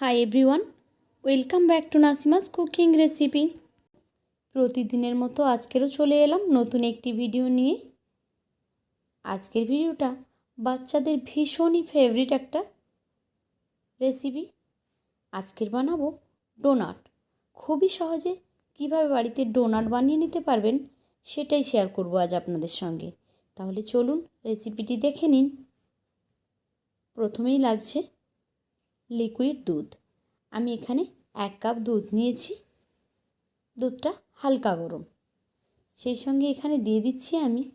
Hi everyone welcome back to Nasima's cooking recipe প্রতিদিনের মতো আজকেরও চলে এলাম নতুন একটি ভিডিও নিয়ে। আজকের ভিডিওটা বাচ্চাদের ভীষণই ফেভারিট একটা রেসিপি আজকের বানাবো ডোনাট খুবই সহজে কীভাবে বাড়িতে ডোনাট বানিয়ে নিতে পারবেন সেটাই শেয়ার করব আজ আপনাদের সঙ্গে। তাহলে চলুন রেসিপিটি দেখে নিন। প্রথমেই লাগছে লিকুইড দুধ। আমি এখানে এক কাপ দুধ নিয়েছি। দুধটা হালকা গরম। সেই সঙ্গে এখানে দিয়ে দিচ্ছি আমি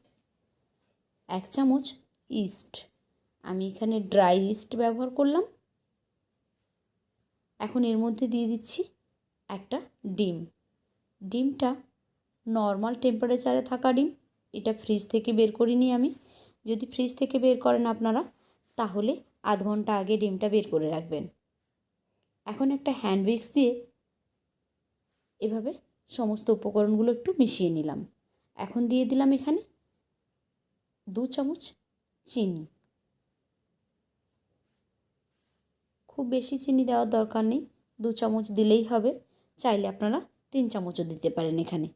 এক চামচ ইস্ট আমি এখানে ড্রাই ইস্ট ব্যবহার করলাম। এখন এর মধ্যে দিয়ে দিচ্ছি একটা ডিম। ডিমটা নর্মাল টেম্পারেচারে থাকা ডিম। এটা ফ্রিজ থেকে বের করিনি আমি। যদি ফ্রিজ থেকে বের করেন আপনারা, তাহলে আধ ঘণ্টা আগে ডিমটা বের করে রাখবেন। এখন একটা হ্যান্ড উইক্স দিয়ে এভাবে সমস্ত উপকরণগুলো একটু মিশিয়ে নিলাম। এখন দিয়ে দিলাম এখানে দু চামচ চিনি। খুব বেশি চিনি দেওয়ার দরকার নেই, দু চামচ দিলেই হবে। চাইলে আপনারা তিন চামচও দিতে পারেন এখানে।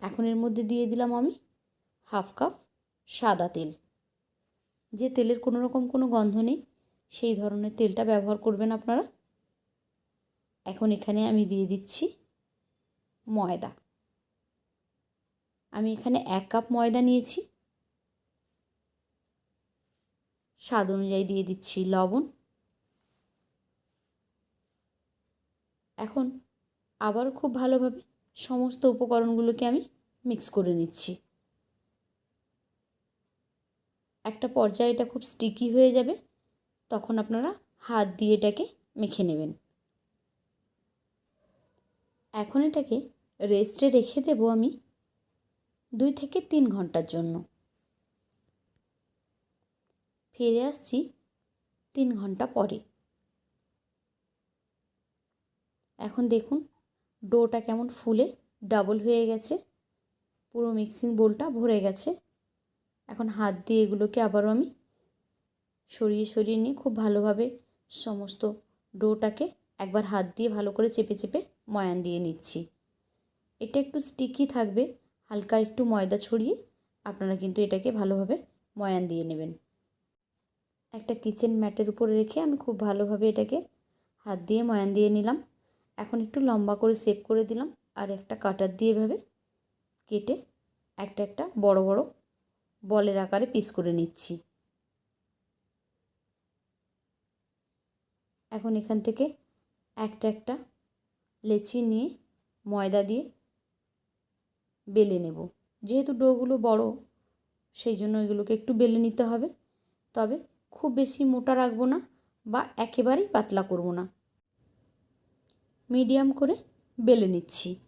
এখন এর মধ্যে দিয়ে দিলাম আমি হাফ কাপ সাদা তেল। যে তেলের কোনো রকম কোনো গন্ধ নেই, সেই ধরনের তেলটা ব্যবহার করবেন আপনারা। এখন এখানে আমি দিয়ে দিচ্ছি ময়দা। আমি এখানে এক কাপ ময়দা নিয়েছি। স্বাদ অনুযায়ী দিয়ে দিচ্ছি লবণ। এখন আবার খুব ভালোভাবে সমস্ত উপকরণগুলোকে আমি মিক্স করে নিচ্ছি। একটা পর্যায়ে এটা খুব স্টিকি হয়ে যাবে, তখন আপনারা হাত দিয়ে এটাকে মেখে নেবেন। এখন এটাকে রেস্টে রেখে দেব আমি দুই থেকে তিন ঘণ্টার জন্য। ফিরে আসছি তিন ঘণ্টা পরে। এখন দেখুন, ডোটা কেমন ফুলে ডাবল হয়ে গেছে, পুরো মিক্সিং বোলটা ভরে গেছে। এখন হাত দিয়ে এগুলোকে আবারও আমি সরিয়ে সরিয়ে নিয়ে খুব ভালোভাবে সমস্ত ডোটাকে একবার হাত দিয়ে ভালো করে চেপে চেপে ময়ান দিয়ে নিচ্ছি। এটা একটু স্টিকি থাকবে, হালকা একটু ময়দা ছড়িয়ে আপনারা কিন্তু এটাকে ভালোভাবে ময়ান দিয়ে নেবেন। একটা কিচেন ম্যাটের উপরে রেখে আমি খুব ভালোভাবে এটাকে হাত দিয়ে ময়ান দিয়ে নিলাম। এখন একটু লম্বা করে সেভ করে দিলাম আর একটা কাটার দিয়ে এভাবে কেটে একটা একটা বড় বড় বলের আকারে পিস করে নিচ্ছি। এখন এখান থেকে একটা একটা লেচি নিয়ে ময়দা দিয়ে বেলে নেব। যেহেতু ডোগুলো বড়, সেই জন্য এগুলোকে একটু বেলে নিতে হবে। তবে খুব বেশি মোটা রাখব না বা একেবারেই পাতলা করব না। মিডিয়াম করে বেলে নিচ্ছি।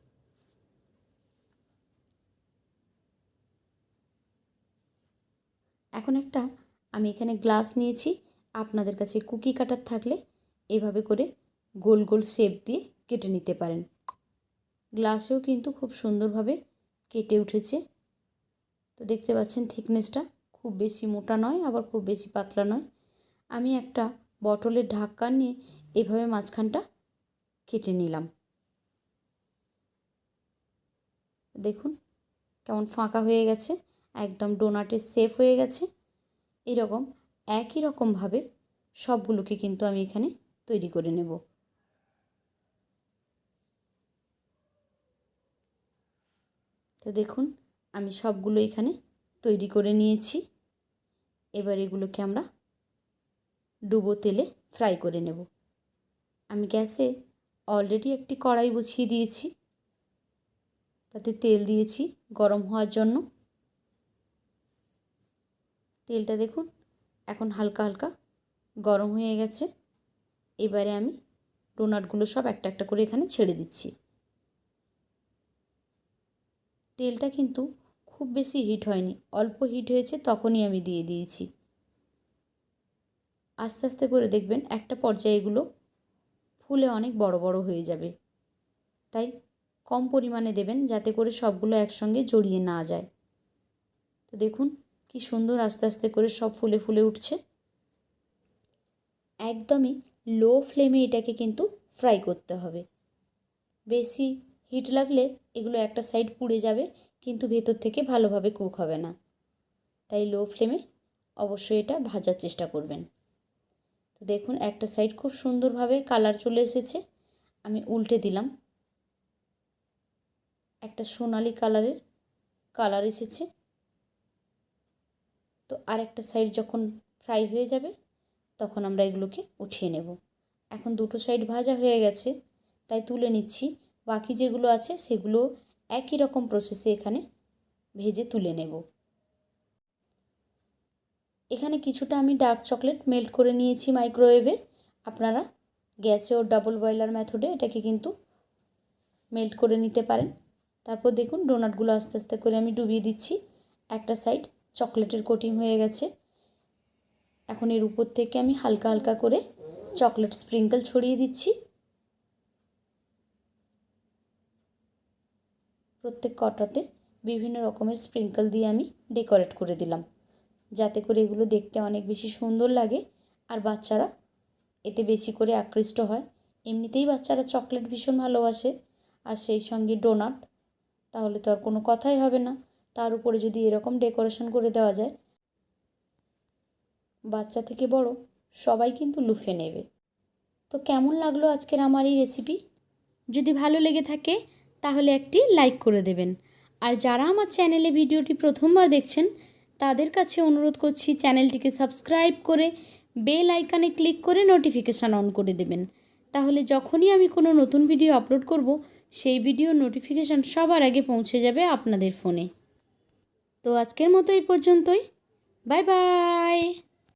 এখন একটা, আমি এখানে গ্লাস নিয়েছি। আপনাদের কাছে কুকি কাটার থাকলে এভাবে করে গোল গোল শেপ দিয়ে কেটে নিতে পারেন। গ্লাসেও কিন্তু খুব সুন্দরভাবে কেটে উঠেছে। তো দেখতে পাচ্ছেন থিকনেসটা খুব বেশি মোটা নয়, আবার খুব বেশি পাতলা নয়। আমি একটা বটলের ঢাক্কা নিয়ে এভাবে মাঝখানটা কেটে নিলাম। দেখুন, কেমন ফাঁকা হয়ে গেছে। একদম ডোনাটে সেফ হয়ে গেছে। এরকম, একই রকমভাবে সবগুলোকে কিন্তু আমি এখানে তৈরি করে নেব। তো দেখুন, আমি সবগুলো এখানে তৈরি করে নিয়েছি। এবার এগুলোকে আমরা ডুবো তেলে ফ্রাই করে নেব। আমি গ্যাসে অলরেডি একটি কড়াই বসিয়ে দিয়েছি। তাতে তেল দিয়েছি গরম হওয়ার জন্য। তেলটা দেখুন, এখন হালকা হালকা গরম হয়ে গেছে। এবারে আমি ডোনাটগুলো সব একটা একটা করে এখানে ছেড়ে দিচ্ছি। তেলটা কিন্তু খুব বেশি হিট হয়নি, অল্প হিট হয়েছে তখনই আমি দিয়ে দিয়েছি। আস্তে আস্তে করে দেখবেন একটা পর্যায়ে এগুলো ফুলে অনেক বড় বড় হয়ে যাবে। তাই কম পরিমাণে দেবেন যাতে করে সবগুলো একসঙ্গে জড়িয়ে না যায়। তো দেখুন কি সুন্দর আস্তে আস্তে করে সব ফুলে ফুলে উঠছে। একদমই লো ফ্লেমে এটাকে কিন্তু ফ্রাই করতে হবে। বেশি হিট লাগলে এগুলো একটা সাইড পুড়ে যাবে, কিন্তু ভেতর থেকে ভালোভাবে কুক হবে না। তাই লো ফ্লেমে অবশ্যই এটা ভাজার চেষ্টা করবেন। তো দেখুন, একটা সাইড খুব সুন্দরভাবে কালার চলে এসেছে। আমি উল্টে দিলাম। একটা সোনালি কালারের কালার এসেছে। তো আরেকটা সাইড যখন ফ্রাই হয়ে যাবে, তখন আমরা এগুলোকে উঠিয়ে নেব। এখন দুটো সাইড ভাজা হয়ে গেছে, তাই তুলে নিচ্ছি। বাকি যেগুলো আছে, সেগুলো একই রকম প্রসেসে এখানে ভেজে তুলে নেব। এখানে কিছুটা আমি ডার্ক চকলেট মেল্ট করে নিয়েছি মাইক্রোওয়েভে আপনারা গ্যাসে ও ডাবল বয়লার মেথডে এটাকে কিন্তু মেল্ট করে নিতে পারেন। তারপর দেখুন ডোনাটগুলো আস্তে আস্তে করে আমি ডুবিয়ে দিচ্ছি। একটা সাইড চকলেটের কোটিং হয়ে গেছে। এখন এর উপর থেকে আমি হালকা হালকা করে চকলেট স্প্রিঙ্কল ছড়িয়ে দিচ্ছি। প্রত্যেক কটাতে বিভিন্ন রকমের স্প্রিঙ্কল দিয়ে আমি ডেকোরেট করে দিলাম। যাতে করে এগুলো দেখতে অনেক বেশি সুন্দর লাগে আর বাচ্চারা এতে বেশি করে আকৃষ্ট হয়। এমনিতেই বাচ্চারা চকলেট ভীষণ ভালোবাসে আর সেই সঙ্গে ডোনাট, তাহলে তো আর কোনো কথাই হবে না। তার উপরে যদি এরকম ডেকোরেশন করে দেওয়া যায়, বাচ্চা থেকে বড় সবাই কিন্তু লুফে নেবে। তো কেমন লাগল আজকের আমার এই রেসিপি যদি ভালো লেগে থাকে, তাহলে একটি লাইক করে দেবেন। আর যারা আমার চ্যানেলে ভিডিওটি প্রথমবার দেখছেন, তাদের কাছে অনুরোধ করছি চ্যানেলটিকে সাবস্ক্রাইব করে বেল আইকানে ক্লিক করে নোটিফিকেশান অন করে দেবেন। তাহলে যখনই আমি কোনো নতুন ভিডিও আপলোড করব, সেই ভিডিও নোটিফিকেশান সবার আগে পৌঁছে যাবে আপনাদের ফোনে তো আজকের মতো এই পর্যন্তই। Bye bye.